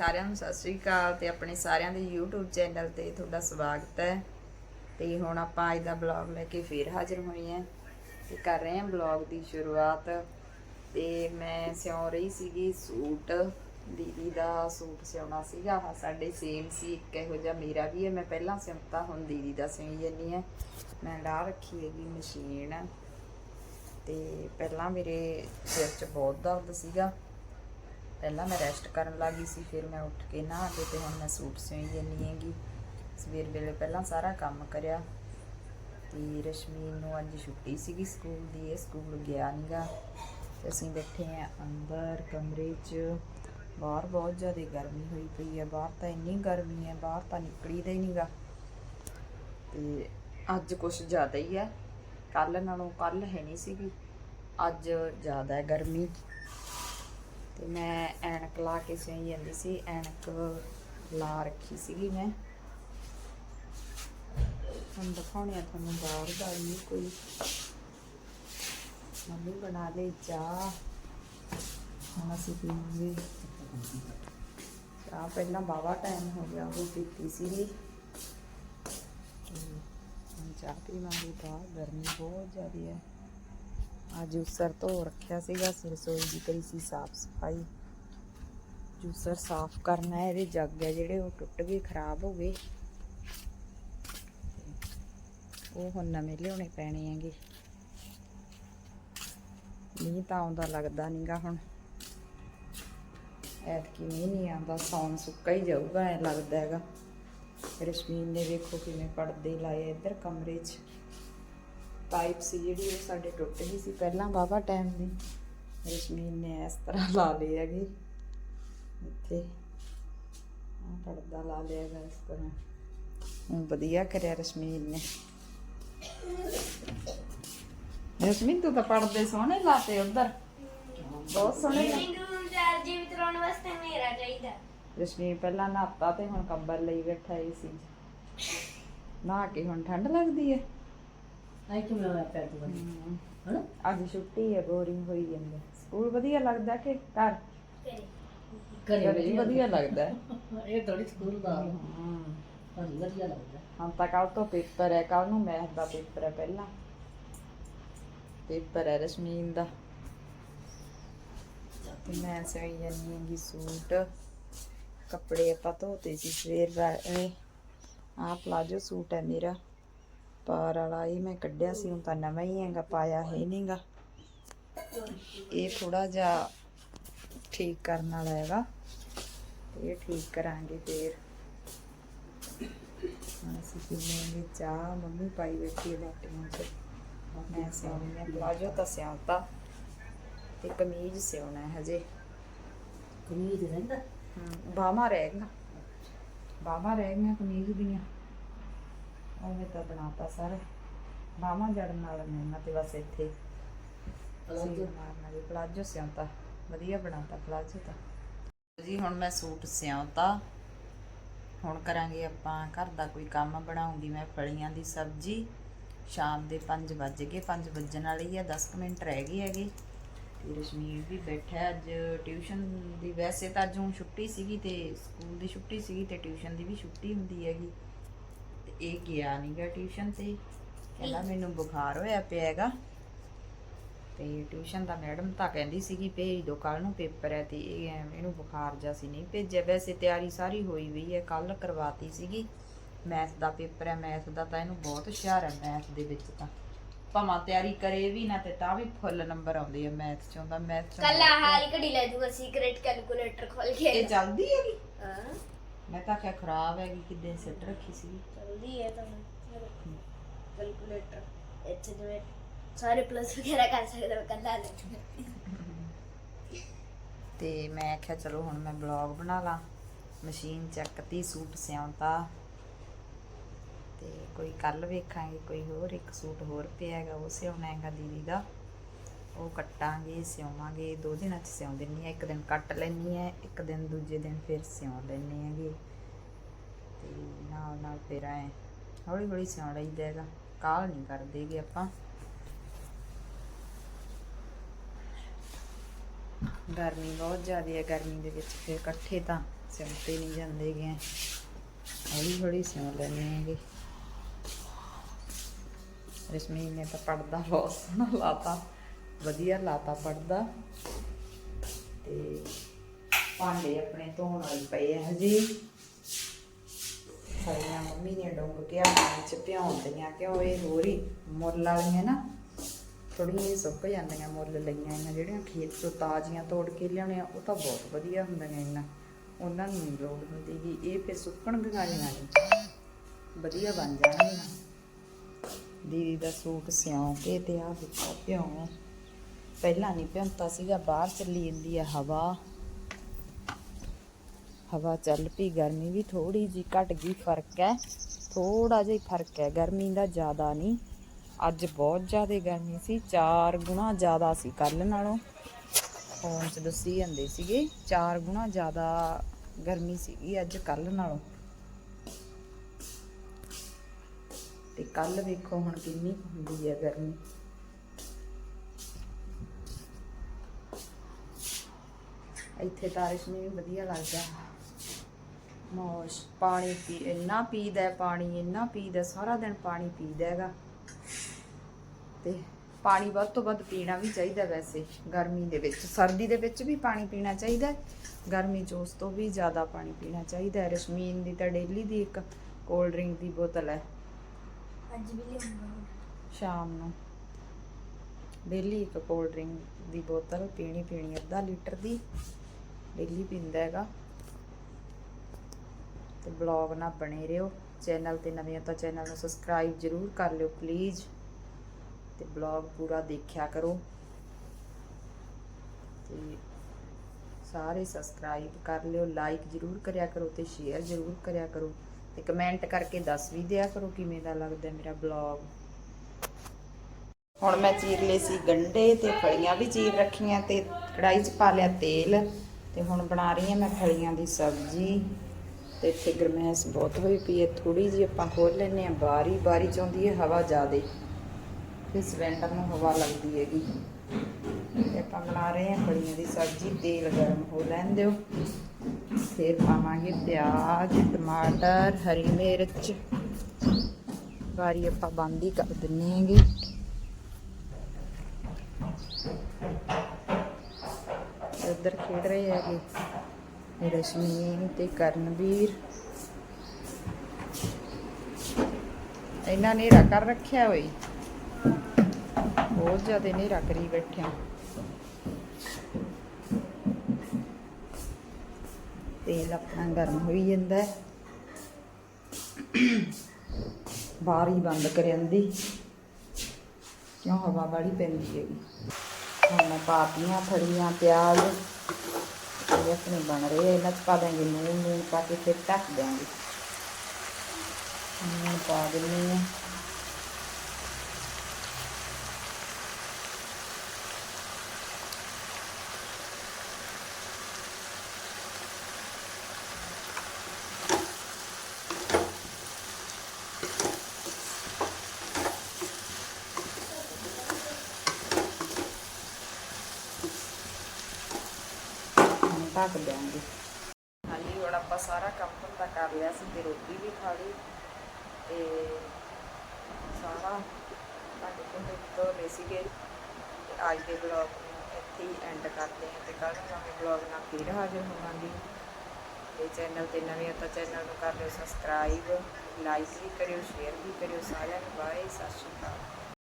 ਸਾਰਿਆਂ ਨੂੰ ਸਤਿ ਸ੍ਰੀ ਅਕਾਲ ਤੇ ਆਪਣੇ ਸਾਰਿਆਂ ਦੇ YouTube ਚੈਨਲ ਤੇ ਤੁਹਾਡਾ ਸਵਾਗਤ ਹੈ। ਤੇ ਹੁਣ ਆਪਾਂ ਅੱਜ ਦਾ ਬਲੌਗ ਲੈ ਕੇ ਫੇਰ ਹਾਜ਼ਰ ਹੋਏ ਹਾਂ ਤੇ ਕਰ ਰਹੇ ਹਾਂ ਬਲੌਗ ਦੀ ਸ਼ੁਰੂਆਤ। ਤੇ ਮੈਂ ਸਿਉਂ ਰਹੀ ਸੀਗੀ ਸੂਟ। ਦੀਦੀ ਦਾ ਸੂਟ ਸਿਉਣਾ ਸੀਗਾ, ਆਹ ਸਾਡੇ ਸੇਮ ਸੀ, ਇੱਕ ਇਹੋ ਜਿਹਾ ਮੇਰਾ ਵੀ ਹੈ। ਮੈਂ ਪਹਿਲਾਂ ਸਿਉਂਤਾ, ਹੁਣ ਦੀਦੀ ਦਾ ਸਿਉਂ ਜੰਨੀ ਹੈ। ਮੈਂ ਲਾ ਰੱਖੀ ਹੈਗੀ ਮਸ਼ੀਨ। ਤੇ ਪਹਿਲਾਂ ਮੇਰੇ ਸਿਰ 'ਚ ਬਹੁਤ ਦਰਦ ਸੀਗਾ। ਪਹਿਲਾਂ ਮੈਂ ਰੈਸਟ ਕਰਨ ਲੱਗੀ ਸੀ, ਫਿਰ ਮੈਂ ਉੱਠ ਕੇ ਨਹਾ ਕੇ ਤੇ ਹੁਣ ਮੈਂ ਸੂਟ ਸਿਉਂ ਜੰਨੀ ਹੈਗੀ। ਸਵੇਰ ਵੇਲੇ ਪਹਿਲਾਂ ਸਾਰਾ ਕੰਮ ਕਰਿਆ ਤੇ ਰਸ਼ਮੀ ਨੂੰ ਅੱਜ ਛੁੱਟੀ ਸੀਗੀ ਸਕੂਲ ਦੀ, ਇਹ ਸਕੂਲ ਗਿਆ ਨੀਗਾ। ਤੇ ਅਸੀਂ ਬੈਠੇ ਆ ਅੰਦਰ ਕਮਰੇ 'ਚ। ਬਾਹਰ ਬਹੁਤ ਜ਼ਿਆਦਾ ਗਰਮੀ ਹੋਈ ਪਈ ਹੈ, ਬਾਹਰ ਤਾਂ ਇੰਨੀ ਗਰਮੀ ਹੈ, ਬਾਹਰ ਤਾਂ ਨਿਕਲੀਦਾ ਹੀ ਨਹੀਂਗਾ ਤੇ ਅੱਜ ਕੁਝ ਜ਼ਿਆਦਾ ਹੀ ਹੈ। ਕੱਲ ਨਾਲੋਂ ਕੱਲ ਹੈ ਨਹੀਂ ਸੀਗੀ, ਅੱਜ ਜ਼ਿਆਦਾ ਹੈ ਗਰਮੀ। ਤੇ ਮੈਂ ਐਨਕ ਲਾ ਕੇ ਸੌਂ ਜਾਂਦੀ ਸੀ, ਐਨਕ ਲਾ ਰੱਖੀ ਸੀਗੀ ਮੈਂ। ਹੁਣ ਦਿਖਾਉਣੀ ਆ, ਤੁਹਾਨੂੰ ਬਾਹਰ ਦਾ ਵੀ ਕੋਈ ਮੰਮੀ ਬਣਾ ਲਈ, ਚਾਹ। ਹੁਣ ਅਸੀਂ ਪੀਵਾਂਗੇ। ਚਾਹ ਪਹਿਲਾਂ ਬਾਵਾ ਟਾਈਮ ਹੋ ਗਿਆ, ਉਹ ਪੀਤੀ ਸੀਗੀ। ਹੁਣ ਚਾਹ ਪੀਵਾਂਗੇ ਤਾਂ ਗਰਮੀ ਬਹੁਤ ਜ਼ਿਆਦਾ ਹੈ। ਅੱਜ ਜੂਸਰ ਧੋ ਰੱਖਿਆ ਸੀਗਾ ਸਿਰ ਰਸੋਈ ਦੀ ਕਰੀ ਸੀ ਸਾਫ਼ ਸਫ਼ਾਈ। ਜੂਸਰ ਸਾਫ਼ ਕਰਨਾ ਹੈ, ਇਹਦੇ ਜੱਗ ਹੈ ਜਿਹੜੇ ਉਹ ਟੁੱਟ ਗਏ, ਖਰਾਬ ਹੋ ਗਏ। ਉਹ ਹੁਣ ਨਵੇਂ ਲਿਆਉਣੇ ਪੈਣੇ ਹੈਗੇ। ਮੀਂਹ ਤਾਂ ਆਉਂਦਾ ਲੱਗਦਾ ਨਹੀਂਗਾ ਹੁਣ। ਐਤਕੀ ਮੀਂਹ ਨਹੀਂ ਆਉਂਦਾ, ਸੌਣ ਸੁੱਕਾ ਹੀ ਜਾਊਗਾ, ਐ ਲੱਗਦਾ ਹੈਗਾ। ਰਸ਼ਮੀਨ ਨੇ ਵੇਖੋ ਕਿਵੇਂ ਪਰਦੇ ਲਾਏ ਇੱਧਰ ਕਮਰੇ 'ਚ। ਪਾਈਪ ਸੀ ਜਿਹੜੀ ਉਹ ਸਾਡੇ ਟੁੱਟ ਗਈ ਸੀ ਪਹਿਲਾਂ ਵਾਹਵਾ ਟਾਈਮ ਦੀ। ਰਸ਼ਮੀਨ ਨੇ ਇਸ ਤਰ੍ਹਾਂ ਲਾ ਲਈ ਹੈਗੀ। ਇੱਥੇ ਆਹ ਪਰਦਾ ਲਾ ਲਿਆ ਹੈਗਾ ਇਸ ਤਰ੍ਹਾਂ। ਹੁਣ ਵਧੀਆ ਕਰਿਆ ਰਸ਼ਮੀਨ ਨੇ। ਰਸ਼ਮੀਨ ਤੂੰ ਤਾਂ ਪਰਦੇ ਸੋਹਣੇ ਲਾਤੇ ਉਧਰ। ਬਹੁਤ ਸੋਹਣੇ ਲਾ- ਮੈਨੂੰ ਚਾਰ ਜੀਵਿਤ ਰਹਿਣ ਵਾਸਤੇ ਮੇਰਾ ਚਾਹੀਦਾ। ਰਸ਼ਮੀਨ ਪਹਿਲਾਂ ਨਹਾਤਾ ਤੇ ਹੁਣ ਕੰਬਲ ਲਈ ਬੈਠਾ ਏ ਸੀ। ਨਹਾ ਕੇ ਹੁਣ ਠੰਡ ਲੱਗਦੀ ਹੈ ਆਈ ਕਿ ਮੈਂ ਪੈਰ ਤੋਂ ਹਣਾ ਅੱਜ ਛੁੱਟੀ ਹੈ ਬੋਰਿੰਗ ਹੋਈ ਜਾਂਦਾ ਸਕੂਲ ਵਧੀਆ ਲੱਗਦਾ ਕਿ ਘਰ? ਕਰੇ ਘਰੇ ਹੀ ਵਧੀਆ ਲੱਗਦਾ। ਹੈ। ਇਹ ਥੋੜੀ ਸਕੂਲ ਦਾ। ਪਰ ਵਧੀਆ ਲੱਗਦਾ। ਹੁਣ ਤਾਂ ਕੱਲ ਤੋਂ ਪੇਪਰ ਹੈ ਕੱਲ ਨੂੰ ਮੈਥ ਦਾ ਪੇਪਰ ਹੈ ਪਹਿਲਾਂ। ਪੇਪਰ ਹੈ ਰਸ਼ਮੀਨ ਦਾ। ਤੇ ਮੈਂ ਸਹੀ ਜਾਨੀ ਹੈਗੀ ਸੂਟ ਕੱਪੜੇ ਆਪਾਂ ਧੋਤੇ ਸੀ ਸਵੇਰ ਵਾਲੇ ਆਹ ਪਲਾਜੋ ਸੂਟ ਹੈ ਮੇਰਾ। ਪਾਰ ਵਾਲਾ ਇਹ ਮੈਂ ਕੱਢਿਆ ਸੀ ਹੁਣ ਤਾਂ ਨਵਾਂ ਹੀ ਹੈਗਾ ਪਾਇਆ ਹੈ ਨਹੀਂਗਾ। ਇਹ ਥੋੜਾ ਜਿਹਾ ਠੀਕ ਕਰਨ ਵਾਲਾ ਹੈਗਾ। ਇਹ ਠੀਕ ਕਰਾਂਗੇ ਫੇਰ। ਅਸੀਂ ਪੀਵਾਂਗੇ ਚਾਹ ਮੰਮੀ ਪਾਈ ਬੈਠੀ ਹੈ ਬਾਟੀਆਂ 'ਚ। ਮੈਂ ਸਿਉਣੀ ਹੈ ਪਲਾਜੋ ਤਾਂ ਸਿਉਂਤਾ ਤੇ। ਕਮੀਜ਼ ਸਿਉਣਾ ਹੈ ਹਜੇ। ਕਮੀਜ਼ ਰਹਿੰਦਾ? ਬਾਹਾਂ ਰਹਿ ਗਈਆਂ। ਬਾਹਾਂ ਰਹਿ ਗਈਆਂ ਕਮੀਜ਼ ਦੀਆਂ। ਉਹਨੇ ਤਾਂ ਬਣਾਤਾ ਸਾਰੇ। ਬਾਹਾਂ ਜੜਨ ਨਾਲ ਮੈਂ ਤੇ ਬਸ ਇੱਥੇ। ਸੀ ਮਾਰਨਾ ਜੀ ਪਲਾਜੋ ਸਿਉਂਤਾ। ਵਧੀਆ ਬਣਾਤਾ ਪਲਾਜੋ ਤਾਂ। ਜੀ ਹੁਣ ਮੈਂ ਸੂਟ ਸਿਉਂਤਾ। ਹੁਣ ਕਰਾਂਗੇ ਆਪਾਂ ਘਰ ਦਾ ਕੋਈ ਕੰਮ ਬਣਾਉਂਗੀ ਮੈਂ ਫਲੀਆਂ ਦੀ ਸਬਜ਼ੀ। ਸ਼ਾਮ ਦੇ 5 ਵੱਜ ਗਏ। 5 ਵੱਜਣ ਵਾਲੀ ਆ 10 ਕੁ ਮਿੰਟ ਰਹਿ ਗਏ ਹੈਗੇ। ਤੇ ਰਸ਼ਮੀਰ ਵੀ ਬੈਠਾ ਅੱਜ। ਟਿਊਸ਼ਨ ਦੀ ਵੈਸੇ ਤਾਂ ਅੱਜ ਹੁਣ ਛੁੱਟੀ ਸੀਗੀ ਤੇ ਸਕੂਲ ਦੀ ਛੁੱਟੀ ਸੀਗੀ ਤੇ ਟਿਊਸ਼ਨ ਦੀ ਵੀ ਛੁੱਟੀ ਹੁੰਦੀ ਹੈਗੀ। ਇਹ ਗਿਆ ਨਹੀਂਗਾ ਟਿਊਸ਼ਨ ਤੇ। ਕਹਿੰਦਾ ਮੈਨੂੰ ਬੁਖਾਰ ਹੋਇਆ ਪਿਆ ਹੈਗਾ ਤੇ ਟਿਊਸ਼ਨ ਦਾ ਮੈਡਮ ਤਾਂ ਕਹਿੰਦੀ ਸੀਗੀ ਭੇਜ ਦਿਓ ਕੱਲ ਨੂੰ ਪੇਪਰ ਹੈ ਤੇ ਇਹ ਇਹਨੂੰ ਬੁਖਾਰ ਜਿਹਾ ਸੀ ਨਹੀਂ ਭੇਜਿਆ। ਵੈਸੇ ਤਿਆਰੀ ਸਾਰੀ ਹੋਈ ਵੀ ਹੈ ਕੱਲ ਕਰਵਾਤੀ ਸੀਗੀ। ਮੈਥ ਦਾ ਪੇਪਰ ਹੈ ਮੈਥ ਦਾ ਤਾਂ ਇਹਨੂੰ ਬਹੁਤ ਹੁਸ਼ਿਆਰ ਹੈ ਮੈਥ ਦੇ ਵਿੱਚ ਤਾਂ। ਭਾਵੇਂ ਤਿਆਰੀ ਕਰੇ ਵੀ ਨਾ ਤੇ ਤਾਂ ਵੀ ਫੁੱਲ ਨੰਬਰ ਆਉਂਦੇ ਆ ਮੈਥ ਚੋਂ ਦਾ ਮੈਥ ਚੋਂ ਕੱਲ ਹਾਲ ਘੜੀ ਲੈ ਦੂੰਗਾ ਸੀਕ੍ਰੇਟ ਕੈਲਕੂਲੇਟਰ ਖੋਲ ਕੇ। ਇਹ ਚੱਲਦੀ ਹੈਗੀ? ਹਾਂ। ਮੈਂ ਤਾਂ ਕਿਹਾ ਖਰਾਬ ਹੈਗੀ ਕਿੱਦਾਂ ਸਿੱਟ ਰੱਖੀ ਸੀ। ਜਲਦੀ ਹੈ ਤਾਂ ਕੈਲਕੂਲੇਟਰ ਇੱਥੇ ਜਿਵੇਂ ਸਾਰੇ ਪਲੱਸ ਵਗੈਰਾ ਕਰ ਸਕਦੇ ਹੋ ਕੱਲਾ ਲੈ ਤੇ ਮੈਂ ਆਖਿਆ ਚਲੋ ਹੁਣ ਮੈਂ ਬਲੌਗ ਬਣਾ ਲਾਂ। ਮਸ਼ੀਨ ਚੱਕਤੀ ਸੂਟ ਸਿਉਂਤਾ। ਤੇ ਕੋਈ ਕੱਲ ਵੇਖਾਂਗੇ ਕੋਈ ਹੋਰ ਇੱਕ ਸੂਟ ਹੋਰ ਪਿਆ ਹੈਗਾ ਉਹ ਸਿਉਣਾ ਹੈਗਾ ਦੀਦੀ ਦਾ। ਉਹ ਕੱਟਾਂਗੇ, ਸਿਉਵਾਂਗੇ, ਦੋ ਦਿਨਾਂ ਚ ਸਿਉਂ ਦਿੰਨੀ ਆ, ਇੱਕ ਦਿਨ ਕੱਟ ਲੈਣੀ ਹੈ ਇੱਕ ਦਿਨ ਦੂਜੇ ਦਿਨ ਫਿਰ ਸਿਉਂ ਲੈਣੇ ਹੈਗੇ। ਤੇ ਨਾਲ ਨਾਲ ਫਿਰ ਐ ਹੌਲੀ ਹੌਲੀ ਸਿਉਂ ਲਈਦਾ ਹੈਗਾ, ਕਾਲ ਨਹੀਂ ਕਰਦੇਗੇ ਆਪਾਂ। ਗਰਮੀ ਬਹੁਤ ਜ਼ਿਆਦਾ ਹੈ ਗਰਮੀ ਦੇ ਵਿੱਚ ਫਿਰ ਇਕੱਠੇ ਤਾਂ ਸਿਉਂਤੇ ਨਹੀਂ ਜਾਂਦੇ ਗਏ ਹੌਲੀ ਹੌਲੀ ਸਿਉਂ ਲੈਣੇ ਹੈਗੇ। ਰਸ਼ਮੀ ਨੇ ਤਾਂ ਪੜਦਾ ਬਹੁਤ ਸੋਹਣਾ ਲਾਤਾ। ਵਧੀਆ ਲਾਤਾ ਪੜਦਾ। ਤੇ ਭਾਂਡੇ ਆਪਣੇ ਧੋਣ ਵਾਲੇ ਪਏ ਆ ਹਜੇ। ਸਾਰੀਆਂ ਮੰਮੀ ਨੇ ਡੁੱਬ ਕੇ ਪਾਣੀ ਚ ਭਿਉਂਦੀਆਂ ਕਿਉਂ ਇਹ ਹੋਰੀ ਹੀ ਮੁੱਲ ਵਾਲੀਆਂ ਨਾ ਥੋੜੀਆਂ ਜਿਹੀਆਂ ਸੁੱਕ ਜਾਂਦੀਆਂ ਮੁੱਲ ਲਈਆਂ ਇਹਨਾਂ ਜਿਹੜੀਆਂ ਖੇਤ ਤੋਂ ਤਾਜ਼ੀਆਂ ਤੋੜ ਕੇ ਲਿਆਉਣੇ ਉਹ ਤਾਂ ਬਹੁਤ ਵਧੀਆ ਹੁੰਦੀਆਂ ਇਹਨਾਂ। ਉਹਨਾਂ ਨੂੰ ਨਹੀਂ ਲੋੜ ਹੁੰਦੀ ਕਿ ਇਹ ਫਿਰ ਸੁੱਕਣ ਗਈਆਂ ਨਹੀਂ ਵਧੀਆ ਬਣ ਜਾਣਗੀਆਂ। ਦੀਦੀ ਦਾ ਸੂਟ ਸਿਉਂ ਕੇ ਤੇ ਆ ਦਿੱਤਾ ਭਿਉਂ। ਪਹਿਲਾਂ ਨਹੀਂ ਭਿਉਂਤਾ ਸੀਗਾ, ਬਾਹਰ ਚੱਲੀ ਜਾਂਦੀ ਆ ਹਵਾ। ਹਵਾ ਚੱਲ ਪਈ, ਗਰਮੀ ਵੀ ਥੋੜੀ ਜੀ ਘਟ ਗਈ, ਫ਼ਰਕ ਹੈ। ਥੋੜਾ ਜਿਹਾ ਫ਼ਰਕ ਹੈ, ਗਰਮੀ ਦਾ ਜ਼ਿਆਦਾ ਨਹੀਂ। ਅੱਜ ਬਹੁਤ ਜ਼ਿਆਦਾ ਗਰਮੀ ਸੀ 4 ਗੁਣਾ ਜ਼ਿਆਦਾ ਸੀ ਕੱਲ ਨਾਲੋਂ। ਫੋਨ 'ਚ ਦੱਸੀ ਜਾਂਦੇ ਸੀਗੇ 4 ਗੁਣਾ ਜ਼ਿਆਦਾ ਗਰਮੀ ਸੀਗੀ ਅੱਜ ਕੱਲ ਨਾਲੋਂ। ਤੇ ਕੱਲ ਵੇਖੋ ਹੁਣ ਕਿੰਨੀ ਕੁ ਹੁੰਦੀ ਹੈ ਗਰਮੀ। ਇੱਥੇ ਤਾਰਿਸ਼ ਨੂੰ ਵੀ ਵਧੀਆ ਲੱਗਦਾ। ਮੌਸ਼ ਪਾਣੀ ਪੀ ਇੰਨਾ ਪੀਦਾ ਪਾਣੀ ਇੰਨਾ ਪੀਦਾ ਸਾਰਾ ਦਿਨ ਪਾਣੀ ਪੀਦਾ ਹੈਗਾ। ਤੇ ਪਾਣੀ ਵੱਧ ਤੋਂ ਵੱਧ ਪੀਣਾ ਵੀ ਚਾਹੀਦਾ ਵੈਸੇ ਗਰਮੀ ਦੇ ਵਿੱਚ ਸਰਦੀ ਦੇ ਵਿੱਚ ਵੀ ਪਾਣੀ ਪੀਣਾ ਚਾਹੀਦਾ ਗਰਮੀ 'ਚ ਉਸ ਤੋਂ ਵੀ ਜ਼ਿਆਦਾ ਪਾਣੀ ਪੀਣਾ ਚਾਹੀਦਾ ਰਸ਼ਮੀਨ ਦੀ ਤਾਂ ਡੇਲੀ ਦੀ ਇੱਕ ਕੋਲਡ ਡਰਿੰਕ ਦੀ ਬੋਤਲ ਹੈ। ਅੱਜ ਵੀ ਲਿਆਉਂਗਾ ਸ਼ਾਮ ਨੂੰ। ਡੇਲੀ ਇੱਕ ਕੋਲਡ ਡਰਿੰਕ ਦੀ ਬੋਤਲ ਪੀਣੀ ਪੀਣੀ ਅੱਧਾ ਲੀਟਰ ਦੀ। ਡੇਲੀ ਪੀਂਦਾ ਹੈਗਾ। ਤੇ ਬਲੌਗ ਨਾ ਬਣੇ ਰਹੋ। ਚੈਨਲ ਤੇ ਨਵੇਂ ਹੋ ਤਾਂ ਚੈਨਲ ਨੂੰ ਸਬਸਕ੍ਰਾਈਬ ਜਰੂਰ ਕਰ ਲਿਓ ਪਲੀਜ਼ ਤੇ ਬਲੌਗ ਪੂਰਾ ਦੇਖਿਆ ਕਰੋ। ਤੇ ਸਾਰੇ ਸਬਸਕ੍ਰਾਈਬ ਕਰ ਲਿਓ ਲਾਈਕ ਜਰੂਰ ਕਰਿਆ ਕਰੋ ਤੇ ਸ਼ੇਅਰ ਜਰੂਰ ਕਰਿਆ ਕਰੋ। ਤੇ ਕਮੈਂਟ ਕਰਕੇ ਦੱਸ ਵੀ ਦਿਆ ਕਰੋ ਕਿਵੇਂ ਦਾ ਲੱਗਦਾ ਮੇਰਾ ਬਲੌਗ ਹੁਣ ਮੈਂ ਚੀਰ ਲਏ ਸੀ ਗੰਡੇ ਤੇ ਫਲੀਆਂ ਵੀ ਚੀਰ ਰੱਖੀਆਂ ਤੇ ਕੜਾਈ 'ਚ ਪਾ ਲਿਆ ਤੇਲ। ਤੇ ਹੁਣ ਬਣਾ ਰਹੀ ਹਾਂ ਮੈਂ ਫਲੀਆਂ ਦੀ ਸਬਜ਼ੀ ਤੇ ਇੱਥੇ ਗਰਮੈਸ਼ ਬਹੁਤ ਹੋਈ ਪਈ ਹੈ। ਥੋੜੀ ਜਿਹੀ ਆਪਾਂ ਖੋਲ ਲੈਨੇ ਆ ਬਾਰੀ ਬਾਰੀ ਚ ਆਉਂਦੀ ਹੈ ਹਵਾ ਜ਼ਿਆਦੇ। ਤੇ ਸਿਲੰਡਰ ਨੂੰ ਹਵਾ ਲੱਗਦੀ ਹੈਗੀ। ਤੇ ਆਪਾਂ ਬਣਾ ਰਹੇ ਹਾਂ ਫਲੀਆਂ ਦੀ ਸਬਜ਼ੀ। ਤੇਲ ਗਰਮ ਹੋ ਲੈਣ ਦਿਓ। ਫਿਰ ਪਾਵਾਂਗੇ ਪਿਆਜ਼, ਟਮਾਟਰ, ਹਰੀ ਮਿਰਚ। ਵਾਰੀ ਆਪਾਂ ਬੰਦ ਹੀ ਕਰ ਦਿੰਨੇ ਹੈਗੇ। ਉਧਰ ਖੇਡ ਰਹੇ ਹੈਗੇ। ਰਸ਼ਮੀਨ ਤੇ ਕਰਨਵੀਰ। ਇਹਨਾਂ ਨੇ ਕਰ ਰੱਖਿਆ ਹੋਈ ਬਹੁਤ ਜ਼ਿਆਦਾ ਹਨੇਰਾ ਕਰੀ ਬੈਠਿਆ। ਤੇਲ ਆਪਣਾ ਗਰਮ ਹੋਈ ਜਾਂਦਾ ਹੈ। ਬਾਹਰ ਹੀ ਬੰਦ ਕਰ ਜਾਂਦੀ ਕਿਉਂ ਹਵਾ ਵਾਲੀ ਪੈਂਦੀ ਹੈ ਹੁਣ ਮੈਂ ਪਾਤੀਆਂ ਫੜੀਆਂ ਪਿਆਜ਼। ਇਹ ਆਪਣੇ ਬਣ ਰਹੇ ਆ, ਇਹਨਾਂ ਚ ਪਾ ਦਾਂਗੇ ਨੂਨ ਨੂਨ ਪਾ ਕੇ ਫਿਰ ਢੱਕ ਦਿਆਂਗੇ। ਨੂਨ ਪਾ ਦਿੰਨੀ ਆ। ਢੱਕ ਦਿਆਂਗੇ। ਹਾਂਜੀ, ਹੁਣ ਆਪਾਂ ਸਾਰਾ ਕੰਮ ਧੰਦਾ ਕਰ ਲਿਆ ਸੀ ਤੇ ਰੋਟੀ ਵੀ ਖਾ ਲਈ ਤੇ ਸਾਰਾ ਭਾਂਡੇ ਭੁੰਡੇ ਧੋ ਸੀਗੇ ਤੇ ਅੱਜ ਦੇ ਬਲੌਗ ਨੂੰ ਇੱਥੇ ਹੀ ਐਂਡ ਕਰਦੇ ਹਾਂ ਤੇ ਕੱਲ੍ਹ ਨੂੰ ਨਵੇਂ ਬਲੌਗ ਨਾਲ ਫਿਰ ਹਾਜ਼ਰ ਹੋਵਾਂਗੇ। ਤੇ ਚੈਨਲ ਤੇ ਨਵੇਂ ਹੋ ਤਾਂ ਚੈਨਲ ਨੂੰ ਕਰ ਲਿਓ ਸਬਸਕ੍ਰਾਈਬ ਲਾਈਕ ਵੀ ਕਰਿਓ ਸ਼ੇਅਰ ਵੀ ਕਰਿਓ, ਸਾਰਿਆਂ ਨੂੰ ਬਾਏ, ਸਤਿ ਸ਼੍ਰੀ ਅਕਾਲ।